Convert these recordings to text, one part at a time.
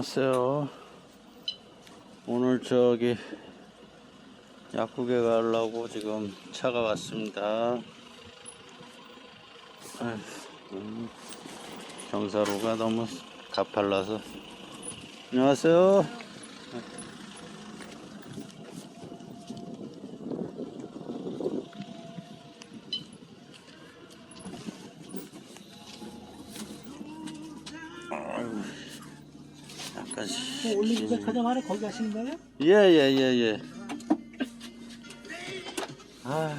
안녕하세요. 오늘 저기 약국에 가려고 지금 차가 왔습니다. 음, 경사로가 너무 가팔라서. 안녕하세요. 그 올림픽에 가자마자 거기 가시는 거예요? 예예 예 예, 예. 아.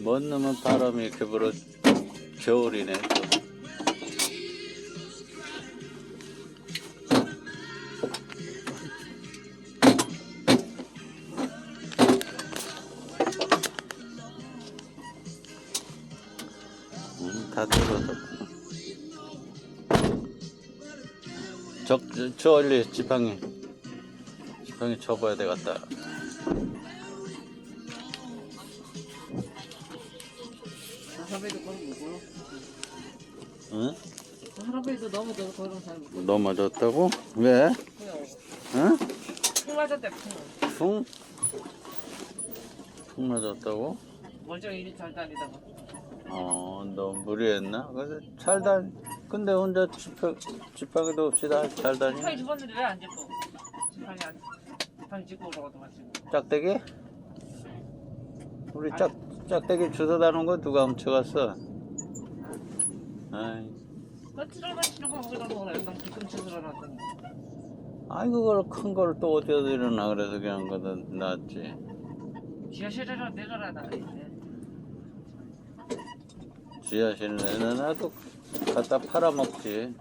먼 놈은 바람이 이렇게 불어 겨울이네 또. 음, 다 들어서 저, 저, 저 얼리 지팡이 지팡이 접어야 되겠다 할아버지도. 응? 저 그런 사람 있고. 넘어졌다고? 왜? 응? 풍 맞았대 풍. 풍? 풍 맞았다고? 멀쩡히 잘 다니다가. 어, 너 무리했나? 그래서 잘 다니. 근데 혼자 지팡, 지팡이도 없이 다 잘 다니. 지팡이 집었는데 왜 안 집고? 지팡이 안 지팡이 집고 오라고도 마시고. 짝대기? 우리 짝, 짝대기 주워 다는 거 누가 훔쳐갔어? 아이, 며칠을 마시는 거 거기다 먹으라. 난 뒤꿈치 들어놨더니. 아이 그걸 큰 걸 또 어디다 내려놔 그래서 그냥 거다 놨지. 지하실에라 내려라 나. 지하실 내놔도 갖다 팔아먹지.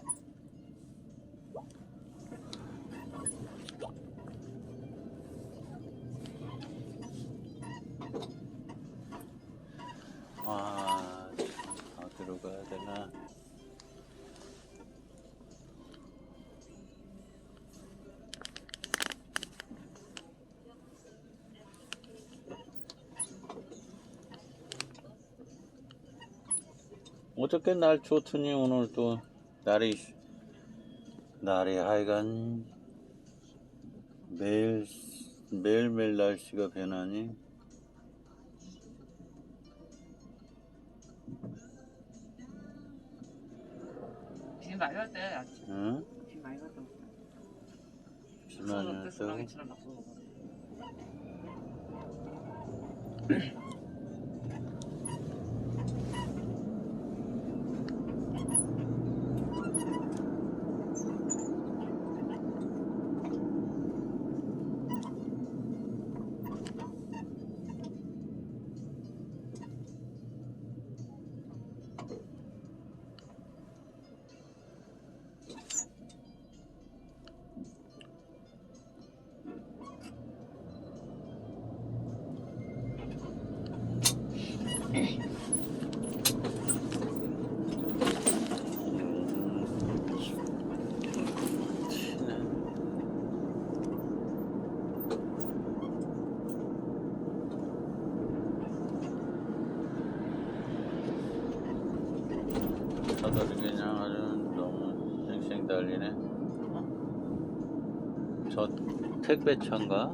어저께 날 좋더니 오늘 또 날이 날이 하여간 매일 매일매일 날씨가 변하니 비 많이 갈 때. 아침. 응? 비 많이 갈 때. 비만 와서 택배차인가?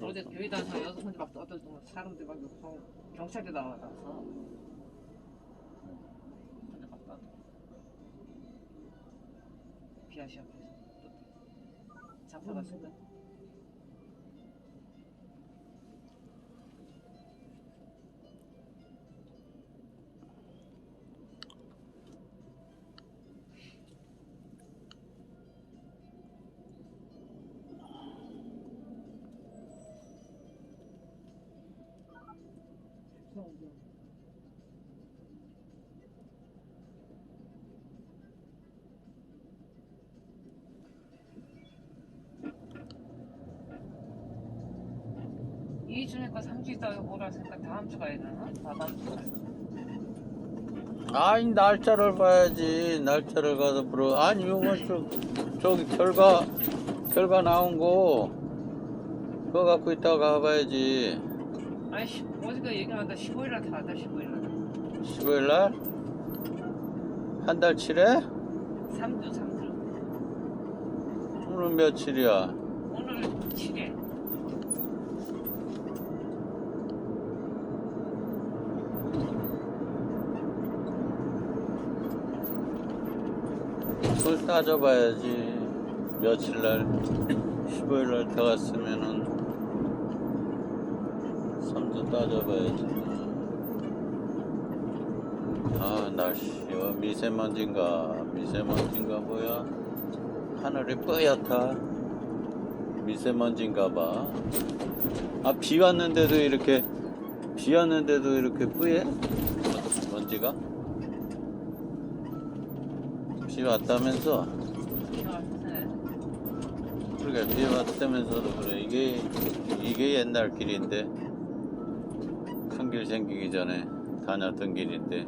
어제 교회다서 여섯 번째 막 떠들던 거 사람들 막 욕하고 경찰대 나와서 근데 막 떠들 비아시 앞에서 또 잡혀갔을까? 2주니까 3주 있다가 뭐라 생각 다음 주 가야 되나? 아, 다음 주 아니 날짜를 봐야지. 날짜를 가서 물어. 아니 이건 뭐 저, 저기 결과 결과 나온 거 그거 갖고 있다가 봐야지. 아니 시- 어디가 얘기하다 15일날 다다 15일날. 15일날? 한 달 치래? 3주 3주. 오늘 며칠이야? 오늘 7일 따져봐야지. 며칠 날, 15일 날 들어갔으면은, 3주 따져봐야지. 아, 날씨 와 미세먼지인가, 미세먼지인가 뭐야? 하늘이 뿌옇다. 미세먼지인가 봐. 아, 비 왔는데도 이렇게, 비 왔는데도 이렇게 뿌예? 먼지가? 비 왔다면서? 그러게 비 왔다면서도 그래. 이게 이게 옛날 길인데. 큰 길 생기기 전에 다녔던 길인데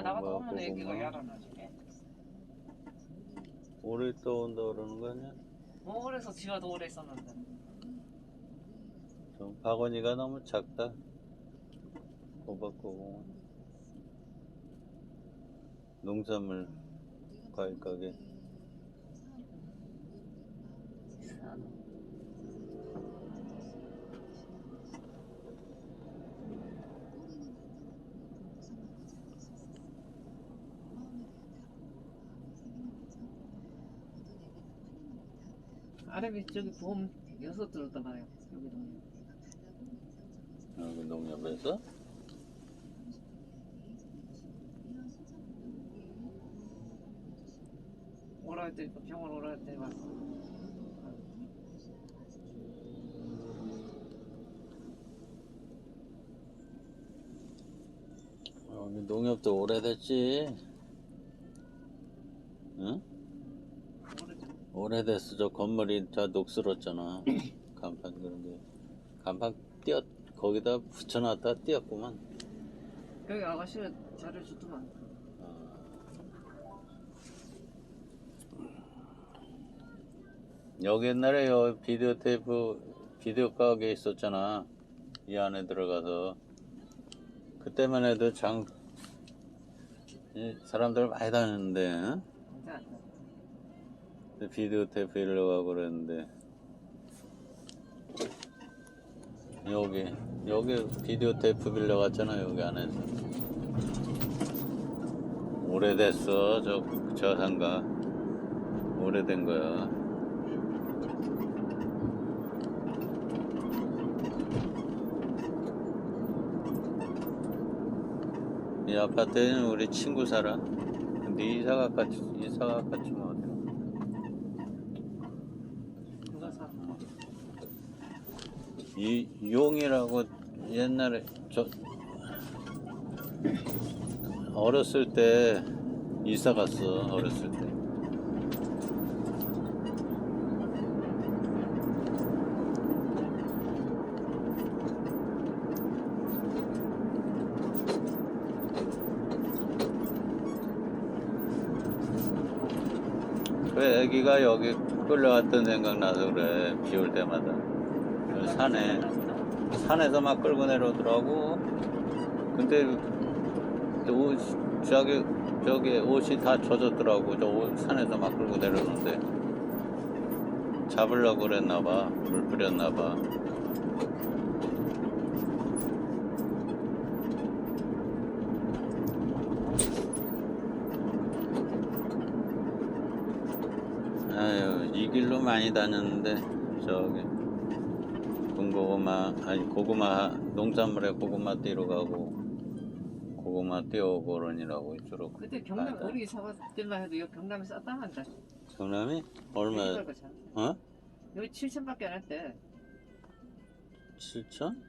나갔다 뭐야, 오면 애기가. 야라 나중에. 오래 또 온다 그러는 거 아니야? 뭐 그래서 더 오래 있었는데. 좀 박원이가 너무 작다. 호박고구 농산물 과일 가게 아래비 저기 보험 여섯 들었단 말이야 여기도 여기 농협에서? 오라 할때 병원 오라 할때 왔어 여기 농협도 오래됐지. 응? 오래됐어. 저 건물이 다 녹슬었잖아. 간판 그런 게. 간판 띄었, 거기다 붙여놨다 띄었구만. 여기 아가씨가 잘해주더만 여기 옛날에 요 비디오 테이프, 비디오 가게 있었잖아. 이 안에 들어가서. 그때만 해도 장, 이 사람들 많이 다녔는데, 비디오 테이프 일러 가고 그랬는데. 여기, 여기 비디오 테이프 빌려 갔잖아, 여기 안에서. 오래됐어, 저, 저 상가. 오래된 거야. 이 아파트에는 우리 친구 살아. 근데 이사가 같이, 이사가 같이 뭐 어때? 누가 사 이 용이라고 옛날에 저 어렸을 때 이사 갔어 어렸을 때. 그 애기가 여기 끌려왔던 생각 나서 그래 비 올 때마다? 그 산에 산에서 막 끌고 내려오더라고. 근데 그 옷, 저기 저기 옷이 다 젖었더라고. 저 옷, 산에서 막 끌고 내려오는데 잡으려고 그랬나 봐. 물 뿌렸나 봐. 아유, 이 길로 많이 다녔는데 저기 군고구마 아니 고구마 농산물에 고구마 띠러 가고 고구마 띄워오고 그러니라고 주로 그때 경남 우리 사봤을 때만 해도 여기 경남에 쌌다한다 경남이 얼마 어? 여기 7천밖에 안 했대 7천?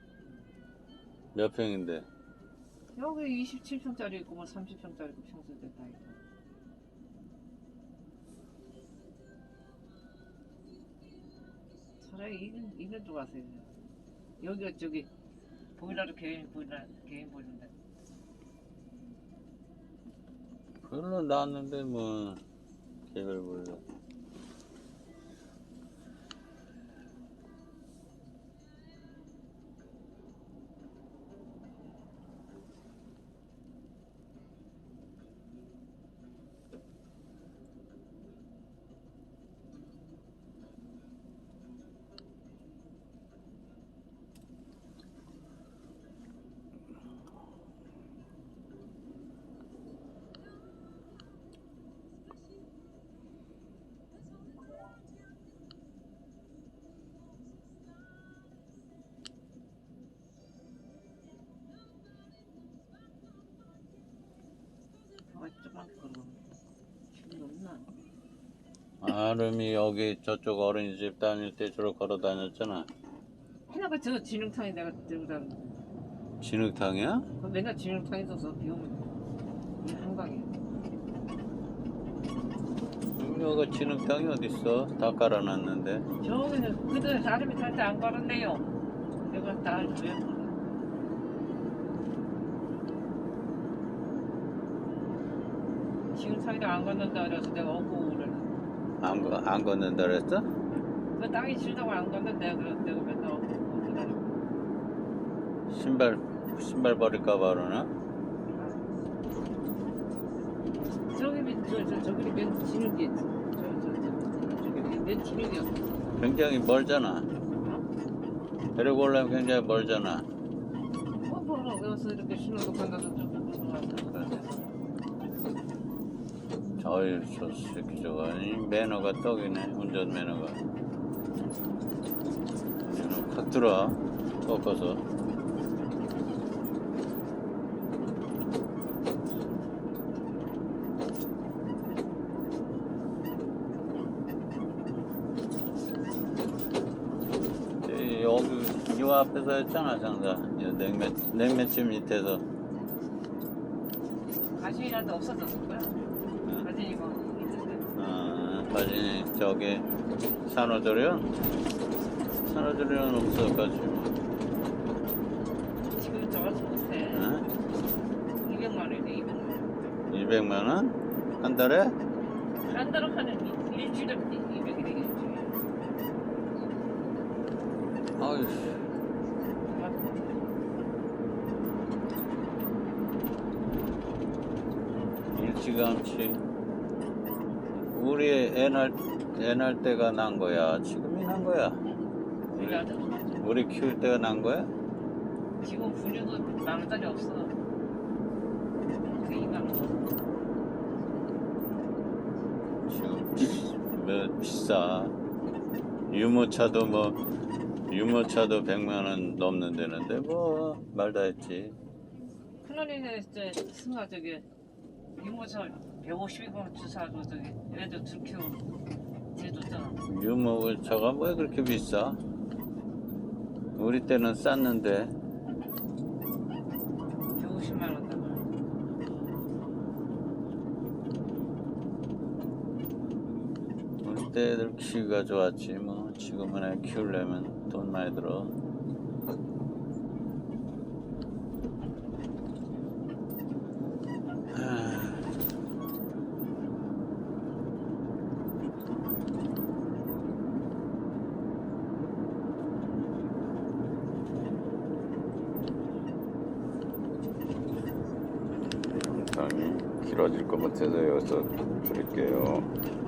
몇 평인데? 여기 27평짜리 있고 뭐 30평짜리 있고 평수대 다 있고. 차라리 이건 이건 좋아하세요. 여기가 저기 보일러도 개인 보일러 개인 보일러인데 별로 나왔는데 뭐 개별 그러 아름이 여기 저쪽 어린이집 다닐 때 주로 걸어 다녔잖아. 하나가 저 진흙탕에 내가 들고 다니는 진흙탕이야? 그 맨날 진흙탕 있어서 비 오면 이 한강에 여기가 진흙탕이 어딨어? 다 깔아놨는데. 저기는 그들 사람이 탈 때 안 가는데요. 내가 다 알죠. 사이다 안 건넌다 그래서 내가 업고 그래. 안, 거- 안 걷는다 그랬어? 그 땅이 싫다고 안 건넌데 그래서 내가 맨날 업고 기다리고. 신발, 신발 버릴까봐 그러나? 저기 맨- 저, 저, 저기 맨 진흙이 저, 저, 저, 저기 맨 진흙이었어. 굉장히 멀잖아. 데리고 오려면 굉장히 멀잖아. 뭐 뭐라 여기서 이렇게 신호도 건너서 어이, 저 새끼 저거. 이 매너가 떡이네, 운전 매너가. 매너 확 들어와. 꺾어서. 이- 여기, 요 앞에서 했잖아, 장사. 이 냉면, 냉면집 밑에서. 가시이라도 없어졌을 거야. 바진이 저기 산후조리원? 산후조리원 없어가지고 지금 저가서 못해. 어? 200만 원이네 200만 원. 200만 원? 한 달에? 한 달에 하는 일- 일주일에 200이 되겠지. 아유 일찌감치 우리 애날 때가 난 거야 지금이 난 거야 우리 아들 우리 키울 때가 난 거야? 지금 분유도 만 원짜리 없어. 그 2만 원. 지금 비, 뭐 비싸 유모차도 뭐 유모차도 100만 원 넘는 데는데 뭐 말 다 했지 큰언니네 이제 승아 저기 유모차 150이면 주사도 저기 애들 둘 키우고 대줬잖아. 유모차가 왜 그렇게 비싸? 우리 때는 쌌는데 150만 원 달라. 우리 때 애들 키우기가 좋았지 뭐 지금은 애 키우려면 돈 많이 들어 하, 같아서 여기서 줄일게요.